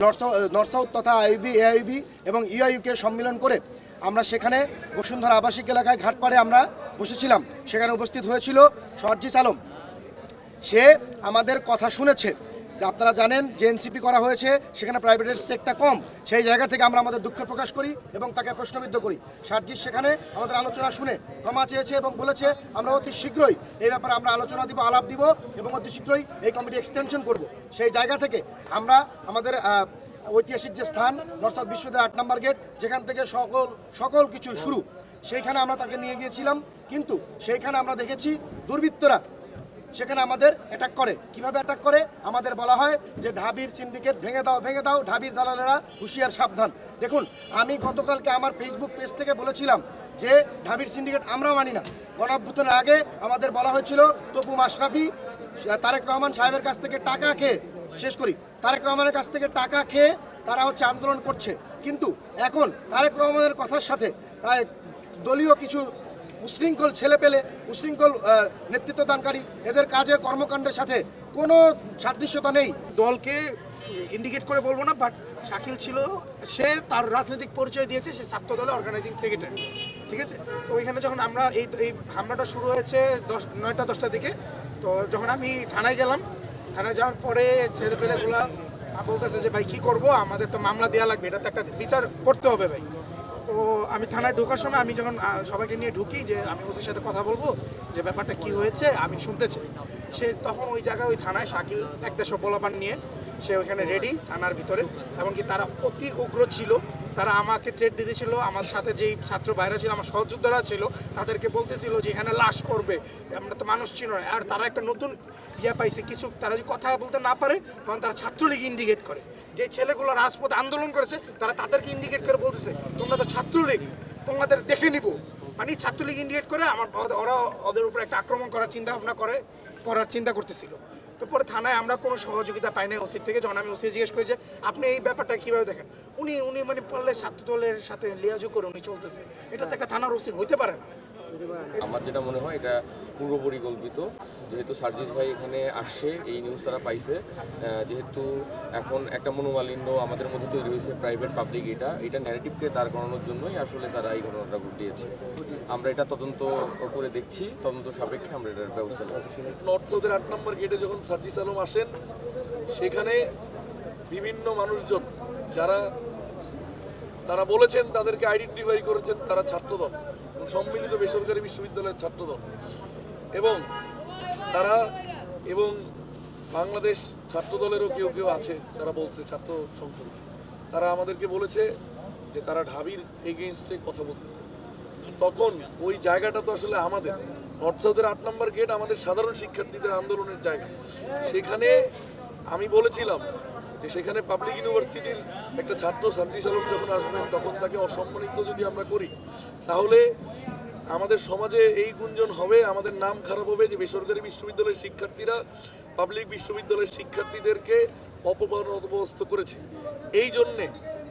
North south- south তথা IB AIB এবং EIUK সম্মিলন করে আমরা সেখানে বসুন্ধরা আবাসিক এলাকায় ঘাটপাড়ে আমরা বসেছিলাম। সেখানে উপস্থিত হয়েছিল সরজিস আলম। সে আমাদের কথা শুনেছে। যে আপনারা জানেন যে এনসিপি করা হয়েছে, সেখানে প্রাইভেটের স্টেকটা কম। সেই জায়গা থেকে আমরা আমাদের দুঃখ প্রকাশ করি এবং তাকে প্রশ্নবিদ্ধ করি। সার্জিস সেখানে আমাদের আলোচনা শুনে ক্ষমা চেয়েছে এবং বলেছে, আমরা অতি শীঘ্রই এই ব্যাপারে আমরা আলোচনা দিব, আলাপ দিব এবং অতি শীঘ্রই এই কমিটি এক্সটেনশন করব। সেই জায়গা থেকে আমরা আমাদের ঐতিহাসিক যে স্থান নর্থ সাউথ বিশ্ববিদ্যালয় আট নম্বর গেট, যেখান থেকে সকল সকল কিছুর শুরু, সেইখানে আমরা তাকে নিয়ে গিয়েছিলাম। কিন্তু সেইখানে আমরা দেখেছি দুর্বৃত্তরা সেখানে আমাদের অ্যাটাক করে। কীভাবে অ্যাটাক করে? আমাদের বলা হয় যে ঢাবির সিন্ডিকেট ভেঙে দাও ভেঙে দাও, ঢাবির দালালেরা হুঁশিয়ার, সাবধান। দেখুন, আমি গতকালকে আমার ফেসবুক পেজ থেকে বলেছিলাম যে ঢাবির সিন্ডিকেট আমরা মানি না। গণাভ্যুত্থানের আগে আমাদের বলা হয়েছিল, তপু মাশরাফি, তারেক রহমান সাহেবের কাছ থেকে টাকা খেয়ে, শেষ করি। তারেক রহমানের কাছ থেকে টাকা খেয়ে তারা হচ্ছে আন্দোলন করছে। কিন্তু এখন তারেক রহমানের কথার সাথে, তাই দলীয় কিছু উশৃঙ্খল ছেলে পেলে, উশৃঙ্খল নেতৃত্বদানকারী এদের কাজের কর্মকাণ্ডের সাথে কোনো সাদৃশ্যতা নেই। দলকে ইন্ডিকেট করে বলব না বাট শাকিল ছিল, সে তার রাজনৈতিক পরিচয় দিয়েছে, সে ছাত্র দলের অর্গানাইজিং সেক্রেটারি ঠিক আছে? তো ওইখানে যখন আমরা এই এই হামলাটা শুরু হয়েছে দশ, নয়টা, দশটার দিকে, তো যখন আমি থানায় গেলাম, থানায় যাওয়ার পরে ছেলেপেলেগুলা বলতেছে যে, ভাই, কি করব? আমাদের তো মামলা দেওয়া লাগবে, এটা তো একটা বিচার করতে হবে ভাই। তো আমি থানায় ঢোকার সময় আমি যখন সবাইকে নিয়ে ঢুকি যে আমি ওসির সাথে কথা বলব যে ব্যাপারটা কি হয়েছে, আমি শুনতে চাই। সে তখন ওই জায়গায় ওই থানায় শাকিল এক দেশ নিয়ে সে ওইখানে রেডি থানার ভিতরে। এমনকি তারা অতি উগ্র ছিল। তারা আমাকে থ্রেট দিতেছিল, আমার সাথে যেই ছাত্র বাইরে ছিল, আমার সহযোদ্ধারা ছিল, তাদেরকে বলতেছিল যে এখানে লাশ পড়বে। আমরা তো মানুষ চিনো না। আর তারা একটা নতুন ইয়ে পাইছে, কিছু তারা যদি কথা বলতে না পারে, তখন তারা ছাত্রলীগ ইন্ডিকেট করে। যে ছেলেগুলো রাজপথে আন্দোলন করেছে, তারা তাদেরকে ইন্ডিকেট করে বলতেছে, তোমরা তো ছাত্রলীগ, তোমাদের দেখে নিব। মানে ছাত্রলীগ ইন্ডিকেট করে আমার ওরা ওদের উপর একটা আক্রমণ করার চিন্তা ভাবনা করে। করার চিন্তা করতেছিল। তো পরে থানায় আমরা কোনো সহযোগিতা পাই না ওসির থেকে। যখন আমি ওসি জিজ্ঞেস করি যে, আপনি এই ব্যাপারটা কীভাবে দেখেন? উনি উনি মানে পড়লে ছাত্র দলের সাথে লিয়াজু করে উনি চলতেছে। এটা তো একটা থানার ওসির হইতে পারে না। আমার যেটা মনে হয়, এটা পূর্ব পরিকল্পিত যেহেতু সার্জিস ভাই এখানে আসছে, এই নিউজ তারা পাইছে যেহেতু এখন একটা মনোমালিন্য আমাদের মধ্যে তৈরি হয়েছে প্রাইভেট পাবলিক এটা এটা ন্যারেটিভকে দাঁড় করানোর জন্যই আসলে তারা এই ঘটনাটা ঘটিয়েছে। আমরা এটা তদন্ত করে দেখছি, তদন্ত সাপেক্ষে আমরা এটার ব্যবস্থা নেব। নর্থ সাউথের আট নম্বর গেটে যখন সার্জিস আলম আসেন, সেখানে বিভিন্ন মানুষজন যারা, তারা বলেছেন তাদেরকে আইডেন্টিফাই করেছেন তারা ছাত্রদল সম্মিলিত বেসরকারি বিশ্ববিদ্যালয়ের ছাত্রদল। এবং তারা এবং বাংলাদেশ ছাত্র দলেরও কেউ কেউ আছে যারা বলছে ছাত্র সংসদ তারা আমাদেরকে বলেছে যে তারা ঢাবির এগেনস্টে কথা বলতেছে। তখন ওই জায়গাটা তো আসলে আমাদের। নর্থ সাউথের আট নম্বর গেট আমাদের সাধারণ শিক্ষার্থীদের আন্দোলনের জায়গা। সেখানে আমি বলেছিলাম যে সেখানে পাবলিক ইউনিভার্সিটির একটা ছাত্র সার্জিস আলম যখন আসবেন, তখন তাকে অসম্মানিত যদি আমরা করি, তাহলে আমাদের সমাজে এই গুঞ্জন হবে, আমাদের নাম খারাপ হবে যে বেসরকারি বিশ্ববিদ্যালয়ের শিক্ষার্থীরা পাবলিক বিশ্ববিদ্যালয়ের শিক্ষার্থীদেরকে অপমান অপদস্থ করেছে। এই জন্যে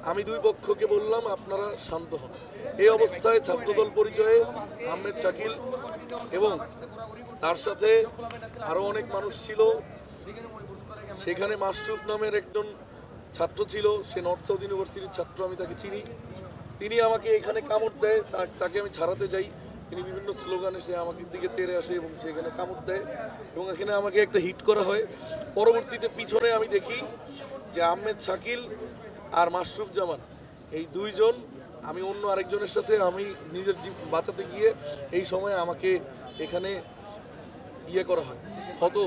আমি দুই পক্ষকে বললাম, আপনারা শান্ত হন। এই অবস্থায় ছাত্রদল পরিচয়ে আহমেদ শাকিল এবং তার সাথে আরও অনেক মানুষ ছিল। সেখানে মাসরুফ নামের একজন ছাত্র ছিল, সে নর্থ সাউথ ইউনিভার্সিটির ছাত্র, আমি তাকে চিনি। তিনি আমাকে এখানে কামড় দেয় তাকে আমি ছাড়াতে যাই। তিনি বিভিন্ন স্লোগানে সে আমাকে দিকে তেরে আসে এবং সেখানে কামড় দেয় এবং এখানে আমাকে একটা হিট করা হয়। পরবর্তীতে পিছনে আমি দেখি যে আহমেদ শাকিল আর মাশরুফ জামান, এই দুইজন, আমি অন্য আরেকজনের সাথে, আমি নিজের জীব বাঁচাতে গিয়ে এই সময় আমাকে এখানে ইয়ে করা হয়, ক্ষত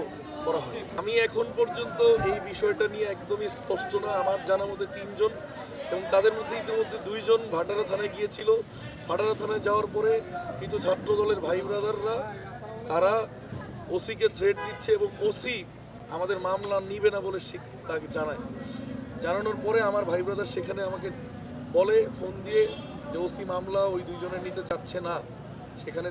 করা হয়। আমি এখন পর্যন্ত এই বিষয়টা নিয়ে একদমই স্পষ্ট না, আমার জানা মতে তিনজন। এবং তাদের মধ্যে ইতিমধ্যে দুইজন ভাটারা থানায় গিয়েছিল। ভাটারা থানায় যাওয়ার পরে কিছু ছাত্র দলের ভাই ব্রাদাররা, তারা ওসিকে থ্রেট দিচ্ছে এবং ওসি আমাদের মামলা নিবে না বলে তাকে জানায়। জানানোর পরে আমার ভাই ব্রাদার সেখানে আমাকে বলে, ফোন দিয়ে যে ওসি মামলা ওই দুইজনের নিতে চাচ্ছে না। সেখানে